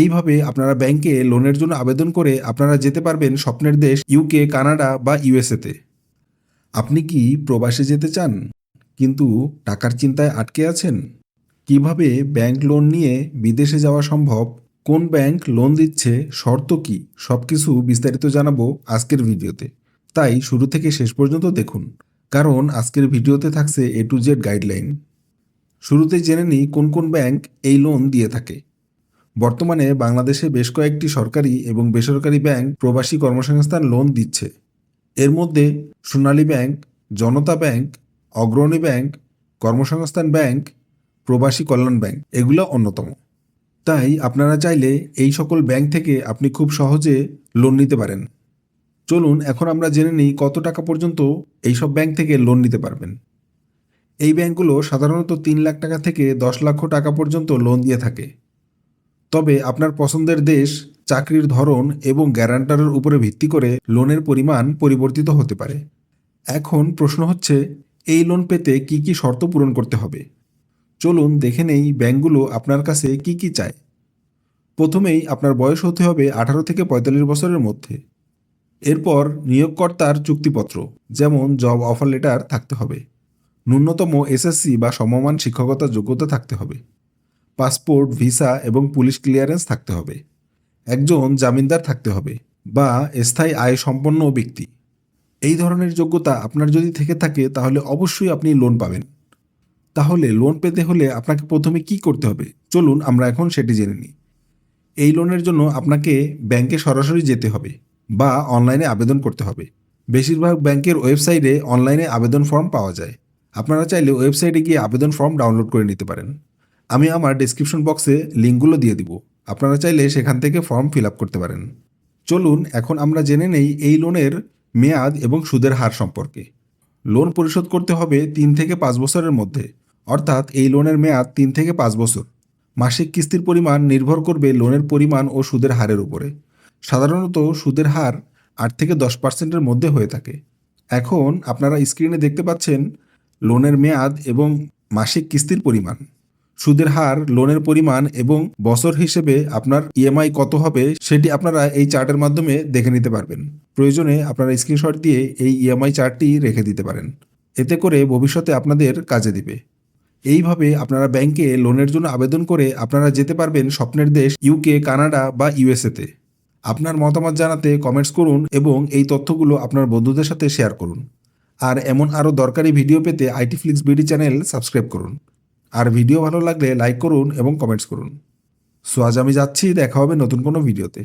এইভাবে আপনারা ব্যাংকে লোনের জন্য আবেদন করে আপনারা যেতে পারবেন স্বপ্নের দেশ ইউকে কানাডা বা ইউএসএতে আপনি কি প্রবাসে যেতে চান, কিন্তু টাকার চিন্তায় আটকে আছেন? কীভাবে ব্যাংক লোন নিয়ে বিদেশে যাওয়া সম্ভব? কোন ব্যাংক লোন দিচ্ছে, শর্ত কি? সব কিছু বিস্তারিত জানাব আজকের ভিডিওতে। তাই শুরু থেকে শেষ পর্যন্ত দেখুন, কারণ আজকের ভিডিওতে থাকছে এ টু জেড গাইডলাইন শুরুতে জেনে নিই কোন কোন ব্যাংক এই লোন দিয়ে থাকে। বর্তমানে বাংলাদেশে বেশ কয়েকটি সরকারি এবং বেসরকারি ব্যাংক প্রবাসী কর্মসংস্থান লোন দিচ্ছে। এর মধ্যে Sonali bank, Janata bank, Agrani bank, Karmasangsthan bank, Probashi Kallyan bank এগুলো অন্যতম। তাই আপনারা চাইলে এই সকল ব্যাংক থেকে আপনি খুব সহজে লোন নিতে পারেন। চলুন এখন আমরা জেনে নিই কত টাকা পর্যন্ত এইসব ব্যাংক থেকে লোন নিতে পারবেন। এই ব্যাংকগুলো সাধারণত তিন লাখ টাকা থেকে দশ লক্ষ টাকা পর্যন্ত লোন দিয়ে থাকে। তবে আপনার পছন্দের দেশ, চাকরির ধরন এবং গ্যারান্টারের উপরে ভিত্তি করে লোনের পরিমাণ পরিবর্তিত হতে পারে। এখন প্রশ্ন হচ্ছে, এই লোন পেতে কি কি শর্ত পূরণ করতে হবে? চলুন দেখে নেই ব্যাংকগুলো আপনার কাছে কি কি চায়। প্রথমেই আপনার বয়স হতে হবে আঠারো থেকে পঁয়তাল্লিশ বছরের মধ্যে। এরপর নিয়োগকর্তার চুক্তিপত্র, যেমন জব অফার লেটার থাকতে হবে। ন্যূনতম এসএসসি বা সমমান শিক্ষকতা যোগ্যতা থাকতে হবে। পাসপোর্ট, ভিসা এবং পুলিশ ক্লিয়ারেন্স থাকতে হবে। একজন জামিনদার থাকতে হবে বা স্থায়ী আয় সম্পন্ন ব্যক্তি। এই ধরনের যোগ্যতা আপনার যদি থেকে থাকে, তাহলে অবশ্যই আপনি লোন পাবেন। তাহলে লোন পেতে হলে আপনাকে প্রথমে কি করতে হবে? চলুন আমরা এখন সেটি জেনে নিই। এই লোনের জন্য আপনাকে ব্যাংকে সরাসরি যেতে হবে বা অনলাইনে আবেদন করতে হবে। বেশিরভাগ ব্যাংকের ওয়েবসাইটে অনলাইনে আবেদন ফর্ম পাওয়া যায়। আপনারা চাইলে ওয়েবসাইটে গিয়ে আবেদন ফর্ম ডাউনলোড করে নিতে পারেন। আমি আমার ডেসক্রিপশন বক্সে লিঙ্কগুলো দিয়ে দিব। আপনারা চাইলে সেখান থেকে ফর্ম ফিল আপ করতে পারেন। চলুন, এখন আমরা জেনে নেই এই লোনের মেয়াদ এবং সুদের হার সম্পর্কে। লোন পরিশোধ করতে হবে তিন থেকে পাঁচ বছরের মধ্যে। অর্থাৎ এই লোনের মেয়াদ তিন থেকে পাঁচ বছর। মাসিক কিস্তির পরিমাণ নির্ভর করবে লোনের পরিমাণ ও সুদের হারের উপরে। সাধারণত সুদের হার আট থেকে দশ পার্সেন্টের মধ্যে হয়ে থাকে। এখন আপনারা স্ক্রিনে দেখতে পাচ্ছেন লোনের মেয়াদ এবং মাসিক কিস্তির পরিমাণ। সুদের হার, লোনের পরিমাণ এবং বছর হিসেবে আপনার ইএমআই কত হবে সেটি আপনারা এই চার্টের মাধ্যমে দেখে নিতে পারবেন। প্রয়োজনে আপনারা স্ক্রিনশট দিয়ে এই ইএমআই চার্টটি রেখে দিতে পারেন। এতে করে ভবিষ্যতে আপনাদের কাজে দিবে। এইভাবে আপনারা ব্যাংকে লোনের জন্য আবেদন করে আপনারা যেতে পারবেন স্বপ্নের দেশ ইউকে কানাডা বা ইউএসএতে আপনার মতামত জানাতে কমেন্টস করুন এবং এই তথ্যগুলো আপনার বন্ধুদের সাথে শেয়ার করুন। আর এমন আরও দরকারি ভিডিও পেতে IT Flix BD channel subscribe করুন। আর ভিডিও ভালো লাগলে লাইক করুন এবং কমেন্টস করুন। সো আজ আমি যাচ্ছি, দেখা হবে নতুন কোনো ভিডিওতে।